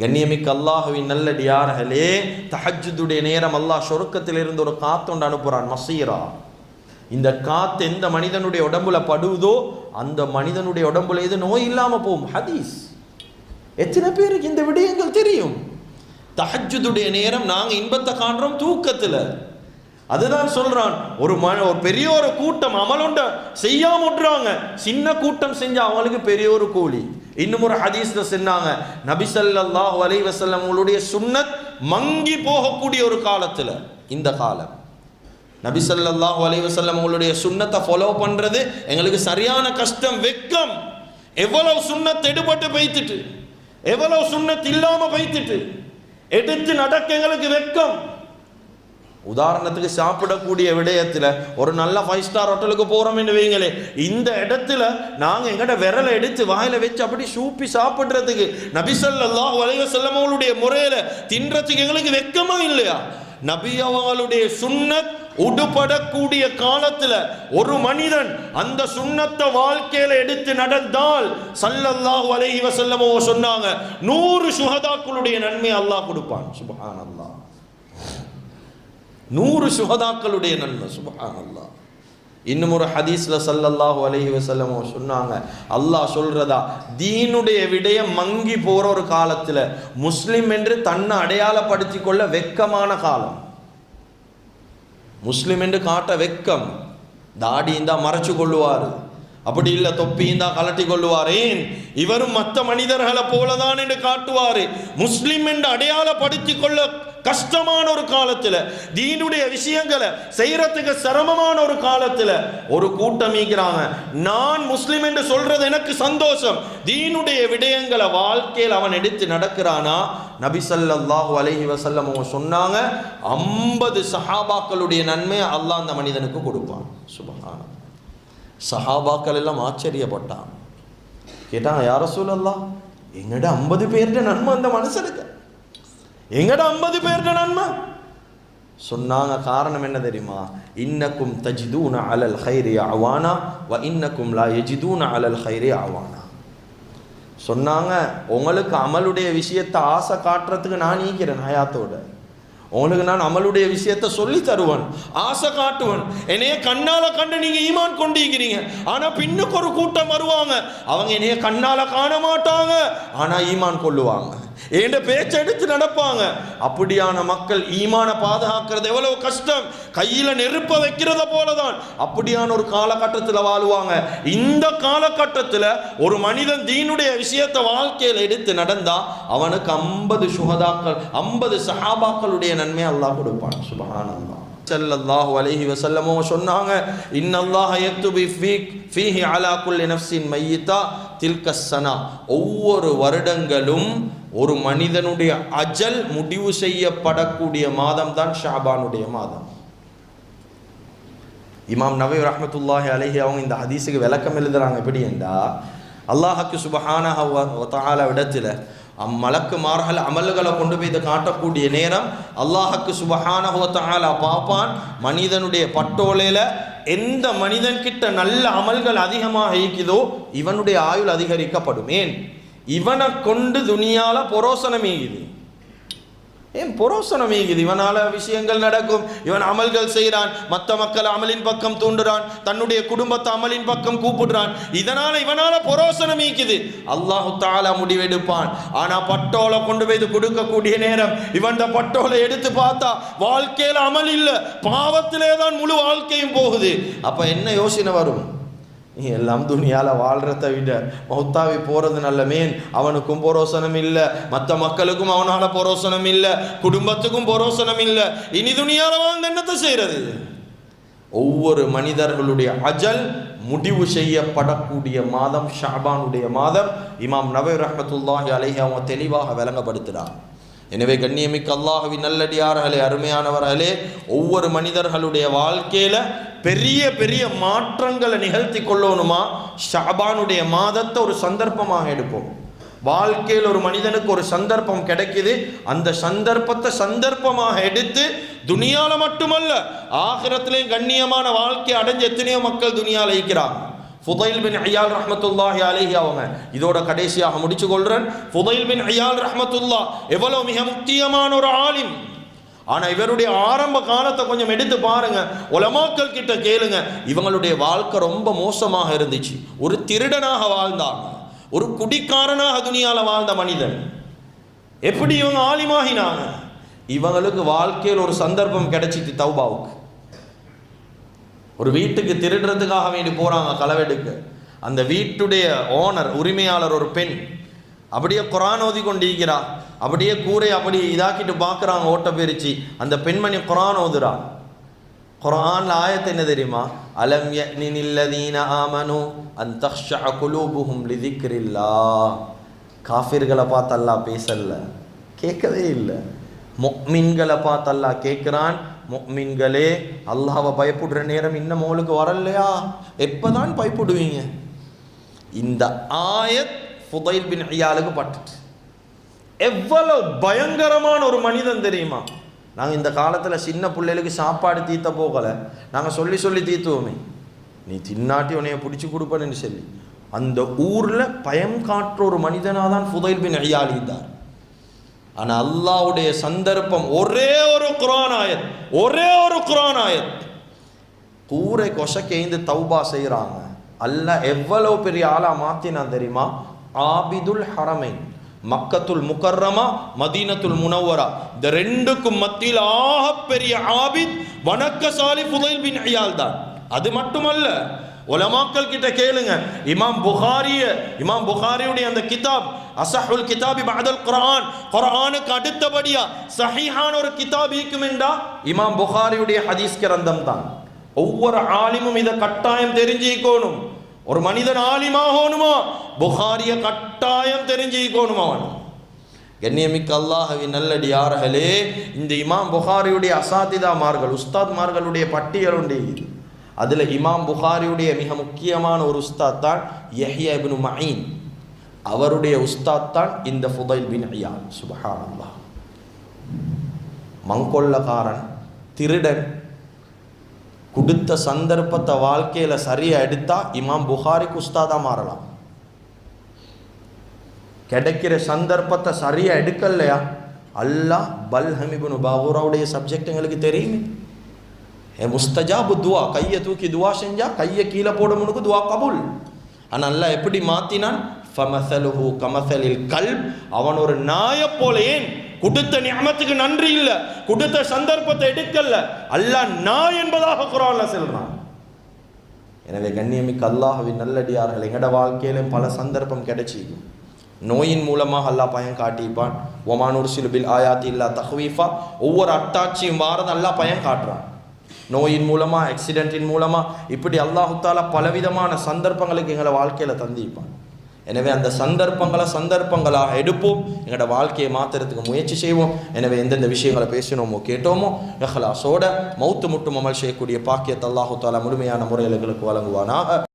கண்ணியமிக்க அல்லாஹுவின் நல்லடியார்களே தஹஜுடைய நேரம் அல்லாஹ் சொருக்கத்தில் இருந்து ஒரு காத்தொண்டு அனுப்புறான் மசீரா. இந்த காத்து எந்த மனிதனுடைய உடம்புல படுவதோ அந்த மனிதனுடைய உடம்புல எது நோய் இல்லாமல் போகும்? ஹதீஸ். எத்தனை பேருக்கு இந்த விடயங்கள் தெரியும்? தஹஜுடைய நேரம் நாங்கள் இன்பத்தை காண்றோம் தூக்கத்தில். அதுதான் சொல்றான் ஒரு ம ஒரு பெரிய ஒரு கூட்டம் அமலுண்ட செய்யாம விட்டுறாங்க. சின்ன கூட்டம் செஞ்ச அவங்களுக்கு பெரிய ஒரு கூலி. இன்னும் ஒரு ஹதீஸ்ல சொன்னாங்க. நபி ஸல்லல்லாஹு அலைஹி வஸல்லம் அவங்களுடைய மங்கி போகக்கூடிய ஒரு காலத்துல இந்த காலம். நபிசல்லாஹ் ஸல்லல்லாஹு அலைஹி உங்களுடைய சுண்ணத்தை ஃபாலோ பண்றது எங்களுக்கு சரியான கஷ்டம் வெக்கம். எவ்வளவு சுண்ணத்தை எடுபட்டு பைத்துட்டு எவ்வளவு சுண்ணத் இல்லாம பைத்துட்டு எடுத்து நடக்க எங்களுக்கு வெக்கம். உதாரணத்துக்கு சாப்பிடக்கூடிய விடயத்தில் ஒரு நல்ல ஃபைவ் ஸ்டார் ஹோட்டலுக்கு போகிறோம்னு வைங்களே இந்த இடத்துல நாங்கள் எங்கட விரலை எடுத்து வாயில வச்சு அப்படி சூப்பி சாப்பிட்றதுக்கு நபி வலைவ செல்லமவளுடைய முறையில் தின்றதுக்கு எங்களுக்கு வெக்கமா இல்லையா? நபியவாளுடைய சுண்ணத் உடுபடக்கூடிய காலத்துல ஒரு மனிதன் அந்த சுண்ணத்தை வாழ்க்கையில எடுத்து நடந்தால் சல்லல்லா வலைவ செல்லமோ சொன்னாங்க நூறு சுஹதாக்களுடைய நன்மை அல்லாஹ் கொடுப்பான். சுப்ஹானல்லாஹ். நூறு சுகதாக்களுடைய நன்மை சுபஹான் அல்லாஹ் இன்னும் ஒரு ஹதீஸ்ல சல்லல்லாஹு அலஹி வசல்லமோ சொன்னாங்க. அல்லாஹ் சொல்றதா? தீனுடைய விடைய மங்கி போற ஒரு காலத்துல முஸ்லிம் என்று தன்னை அடையாளப்படுத்தி கொள்ள வெக்கமான காலம். முஸ்லிம் என்று காட்ட வெக்கம். தாடி இருந்தால் மறைச்சு கொள்ளுவார். அப்படி இல்ல தொப்பியும் தான் கலட்டி கொள்ளுவாரேன். இவரும் மற்ற மனிதர்களை போலதான் என்று காட்டுவாரு. முஸ்லிம் என்று அடையாளப்படுத்திக் கொள்ள கஷ்டமான ஒரு காலத்துல தீனுடைய விஷயங்களை செய்யறதுக்கு சிரமமான ஒரு காலத்துல ஒரு கூட்டம் ஈக்கிறாங்க நான் முஸ்லிம் என்று சொல்றது எனக்கு சந்தோஷம். தீனுடைய விடயங்களை வாழ்க்கையில் அவன் எடுத்து நடக்கிறானா? நபிசல்லாஹு அலஹி வசல்லம் அவன் சொன்னாங்க ஐம்பது சஹாபாக்களுடைய நன்மை அல்லாஹ் அந்த மனிதனுக்கு கொடுப்பான். சுபஹான சஹாபாக்கள் எல்லாம் ஆச்சரியப்பட்டான். கேட்டாங்க யார சூழல்லாம் எங்கட ஐம்பது பேர்கிட்ட நன்மை அந்த மனுஷனுக்கு? எங்கட ஐம்பது பேர்கிட்ட நன்மை? சொன்னாங்க காரணம் என்ன தெரியுமா? இன்னக்கும் தஜிதூன அலல் ஹைரே அவானா வ இன்னக்கும் லா எஜிதூன அலல் ஹைரே அவானா. சொன்னாங்க உங்களுக்கு அமலுடைய விஷயத்தை ஆசை காட்டுறதுக்கு நான் நீக்கிறேன் ஹயாத்தோட. உனக்கு நான் அமலுடைய விஷயத்தை சொல்லி தருவேன். ஆசை காட்டுவன். என்னைய கண்ணால கண்டு நீங்க ஈமான் கொண்டிருக்கிறீங்க ஆனா பின்னுக்கு ஒரு கூட்டம் வருவாங்க. அவங்க என்னைய கண்ணால காண மாட்டாங்க. ஆனா ஈமான் கொள்ளுவாங்க. என்ற பேச்சை எடுத்து நடப்பாங்க. அப்படியான மக்கள் ஈமான பாதுகாக்கிறது எவ்வளவு கஷ்டம். கையில நெருப்ப வைக்கிறத போலதான். அப்படியான ஒரு காலகட்டத்தில் வாழ்வாங்க. இந்த காலகட்டத்தில் ஒரு மனிதன் தீனுடைய விஷயத்தை வாழ்க்கையில் எடுத்து நடந்தா அவனுக்கு ஐம்பது சுகதாக்கள் ஐம்பது சஹாபாக்களுடைய நன்மை அல்லாஹ் கொடுப்பான். சுபகானந்தான் ஸல்லல்லாஹு அலைஹி வசல்லமோ சொன்னாங்க இன்னல்லாஹ யக்துபு ஃபீக் ஃபீஹி அலா குல்லி நஃப்ஸின் மையிதா தில்கஸ்ஸனா ஒவ்வொரு வருடங்களும் ஒரு மனிதனுடைய அஜல் முடிவு செய்யப்படக்கூடிய மாதம் தான் ஷாபானுடைய மாதம். இமாம் நபி ரஹமத்துல்லாஹி அலைஹி அவங்க இந்த ஹதீஸுக்கு விளக்கம் எழுதுறாங்க. எப்படி என்றா அல்லாஹுக்கு சுபஹானா விடத்தில் அம்மலக்குமார்கள் அமல்களை கொண்டு போய் இதை காட்டக்கூடிய நேரம் அல்லாஹுக்கு சுபஹானஹு வ பார்ப்பான். மனிதனுடைய பட்டோலையில் எந்த மனிதன் கிட்ட நல்ல அமல்கள் அதிகமாக இருக்குதோ இவனுடைய ஆயுள் அதிகரிக்கப்படும் ஏன் இவனை கொண்டு துணியால் பொரோசனம் ஈகுது ஏன் பொரோசனம் ஈகுது? இவனால விஷயங்கள் நடக்கும். இவன் அமல்கள் செய்கிறான் மற்ற மக்கள் அமலின் பக்கம் தூண்டுறான். தன்னுடைய குடும்பத்தை அமலின் பக்கம் கூப்பிடுறான். இதனால இவனால பொரோசனம் ஈக்குது அல்லாஹு தாலா முடிவெடுப்பான். ஆனா பட்டோலை கொண்டு போய் கொடுக்கக்கூடிய நேரம். இவன் இந்த பட்டோலை எடுத்து பார்த்தா வாழ்க்கையில அமல் இல்லை. பாவத்திலே தான் முழு வாழ்க்கையும் போகுது. அப்ப என்ன யோசனை வரும்? நீ எல்லாம் துணியால் வாழ்றத விட மௌத்தாவி போகிறது நல்ல மேன் அவனுக்கும் பொரோசனம் இல்லை. மற்ற மக்களுக்கும் அவனால் பொரோசனம் இல்லை. குடும்பத்துக்கும் பொரோசனம் இல்லை. இனி துணியால் வாழ்ந்த என்னத்தை செய்கிறது ஒவ்வொரு மனிதர்களுடைய அஜல் முடிவு செய்யப்படக்கூடிய மாதம் ஷாபானுடைய மாதம். இமாம் நபி ரஹமத்துல்லாஹி அலைஹி அவங்க தெளிவாக விளங்கப்படுத்துகிறார் எனவே கண்ணியமிக்க அல்லாஹுவின் நல்லடியார்களே அருமையானவர்களே ஒவ்வொரு மனிதர்களுடைய வாழ்க்கையில பெரிய பெரிய மாற்றங்களை நிகழ்த்தி கொள்ளணுமா? ஷாபானுடைய மாதத்தை ஒரு சந்தர்ப்பமாக எடுப்போம். வாழ்க்கையில் ஒரு மனிதனுக்கு ஒரு சந்தர்ப்பம் கிடைக்குது. அந்த சந்தர்ப்பத்தை சந்தர்ப்பமாக எடுத்து துணியால மட்டுமல்ல ஆகிரத்திலையும் கண்ணியமான வாழ்க்கையை அடைஞ்சு எத்தனையோ மக்கள் துனியால இருக்கிறாங்க. ஃபுதைல் பின் ஐயால் ரஹமத்துல்லாஹி அலேஹி அவங்க. இதோட கடைசியாக முடிச்சு கொள்றேன் ஃபுதைல் பின் ஐயால் ரஹமத்துல்லா எவ்வளவு மிக முக்கியமான ஒரு ஆலிம். ஆனா இவருடைய ஆரம்ப காலத்தை கொஞ்சம் எடுத்து பாருங்க. உலமாக்கள் கிட்ட கேளுங்க. இவங்களுடைய வாழ்க்கை ரொம்ப மோசமாக இருந்துச்சு. ஒரு திருடனாக வாழ்ந்தாங்க ஒரு குடிக்காரனாக துனியால வாழ்ந்த மனிதன். எப்படி இவங்க ஆலிமாகினாங்க? இவங்களுக்கு வாழ்க்கையில் ஒரு சந்தர்ப்பம் கிடைச்சிட்டு தௌபாவுக்கு. ஒரு வீட்டுக்கு திருடுறதுக்காக வேண்டி போகிறாங்க களவெடுக்க அந்த வீட்டுடைய ஓனர் உரிமையாளர் ஒரு பெண். அப்படியே குரான் ஓதி கொண்டிருக்கிறா. அப்படியே கூரை அப்படி இதாக்கிட்டு பார்க்குறாங்க ஓட்ட பிரிச்சு. அந்த பெண்மணி குரான் ஓதுறா. குரான் ஆயத்து என்ன தெரியுமா? அலம் நில்லதீன ஆமனு அந்த குலூபுகும் லிதிக்கிறில்லா காஃபிர்களை பார்த்தல்லா பேசல. கேட்கவே இல்லை. மொக்மின்களை பார்த்தல்லா கேட்குறான். மொக்மின்களே அல்லாவை பயப்படுற நேரம் இன்னும் உங்களுக்கு வரலையா? எப்போதான் பயப்படுவீங்க? இந்த ஆயத் புதைல் பின் ஐயாளுக்கு பட்டுட்டு எவ்வளவு பயங்கரமான ஒரு மனிதன் தெரியுமா? நாங்கள் இந்த காலத்தில் சின்ன பிள்ளைகளுக்கு சாப்பாடு தீத்த போகலை. நாங்கள் சொல்லி சொல்லி தீத்துவோமே நீ தின்னாட்டி உனைய பிடிச்சி கொடுப்பேன்னு சொல்லி. அந்த ஊரில் பயம் காட்டுற ஒரு மனிதனாக தான் புதைல் பின் ஐயால் இருந்தார். ஆனால் அல்லாவுடைய சந்தர்ப்பம் ஒரே ஒரு குரான் ஆயத் ஒரே ஒரு குரான் ஆயத். கூரை கொசக்கேந்து தௌபா செய்கிறாங்க அல்ல எவ்வளவு பெரிய ஆளா மாத்தினா தெரியுமா? ஆபிதுல் ஹரமைன் மக்கத்துல் முக்கர்ரமா மதீனத்துல் முனவரா. இந்த ரெண்டுக்கும் மத்தியில் ஆக பெரிய ஆபித் வணக்கசாலி ஃபுதைல் பின் ஐயால் தான். அது மட்டுமல்ல உலமாக்கள் கிட்ட கேளுங்க. இமாம் புகாரிய இமாம் புகாரியுடைய அந்த கிதாப் அசஹுல் கிதாபி பதல் குரான் குரானுக்கு அடுத்தபடியா சஹிஹான ஒரு கிதாப் ஈக்குமெண்டா இமாம் புகாரியுடைய ஹதீஸ் கிரந்தம் தான். ஒவ்வொரு ஆலிமும் இதை கட்டாயம் தெரிஞ்சுக்கணும். ஒரு மனிதன் ஆலிமாகணுமா? புகாரிய கட்டாயம் தெரிஞ்சுக்கணும் அவன். கண்ணியமிக்க அல்லாஹவி நல்லடி யார்களே இந்த இமாம் புகாரியுடைய அசாதிதாமார்கள் உஸ்தாத்மார்களுடைய பட்டியல் உண்டு அதில் இமாம் புகாரியுடைய மிக முக்கியமான ஒரு உஸ்தாத் தான் யஹ்யா இப்னு மঈன் அவருடைய உஸ்தாத் தான் இந்த ஃபுதைல் பின் ஐயான் சுபஹானல்லா மங்கொள்ளக்காரன் திருடன் கொடுத்த சந்தர்ப்பத்தை வாழ்க்கையில் சரியா எடுத்தா இமாம் புகாரிக்கு உஸ்தாதாக மாறலாம். கிடைக்கிற சந்தர்ப்பத்தை சரியாக எடுக்கலையா? அல்லாஹ் பல்ஹமிபுன் பாபுராவுடைய சப்ஜெக்ட் எங்களுக்கு தெரியுமே. முஸ்தஜாபு துவா கையை தூக்கி துவா செஞ்சா கையை கீழே போடமுனுக்கு துவா கபூல். ஆனால் எப்படி மாத்தினான்? ஃபமசலுஹு கமசலில் கல் அவன் ஒரு நாயை போல ஏன்? கொடுத்த நியமத்துக்கு நன்றி இல்லை கொடுத்த சந்தர்ப்பத்தை எடுக்கல அல்லாஹ் நாய் என்பதாக குரான்ல செல்றான். எனவே கண்ணியமிக்க அல்லாஹ்வின் நல்லடியார்கள் எங்கட வாழ்க்கையிலும் பல சந்தர்ப்பம் கிடைச்சிக்கும் நோயின் மூலமாக அல்லாஹ் பயன் காட்டிப்பான் ஒமானூர் சிலுபில் ஆயாத்தி இல்லா தஹ்வீஃபா ஒவ்வொரு அட்டாட்சியும் வாரது அல்லாஹ் பயன் காட்டுறான். நோயின் மூலமாக ஆக்சிடென்ட்டின் மூலமாக இப்படி அல்லாஹு பலவிதமான சந்தர்ப்பங்களுக்கு எங்களை வாழ்க்கையில் தந்திப்பான் எனவே அந்த சந்தர்ப்பங்களை சந்தர்ப்பங்களாக எடுப்போம். எங்களோட வாழ்க்கையை மாத்துறதுக்கு முயற்சி செய்வோம். எனவே எந்தெந்த விஷயங்களை பேசினோமோ கேட்டோமோ எஹ்லாஸோட மௌத்து முட்டும் அமல் செய்யக்கூடிய பாக்கியத்தை அல்லாஹு தாலா முழுமையான முறையில் எங்களுக்கு வழங்குவானாக.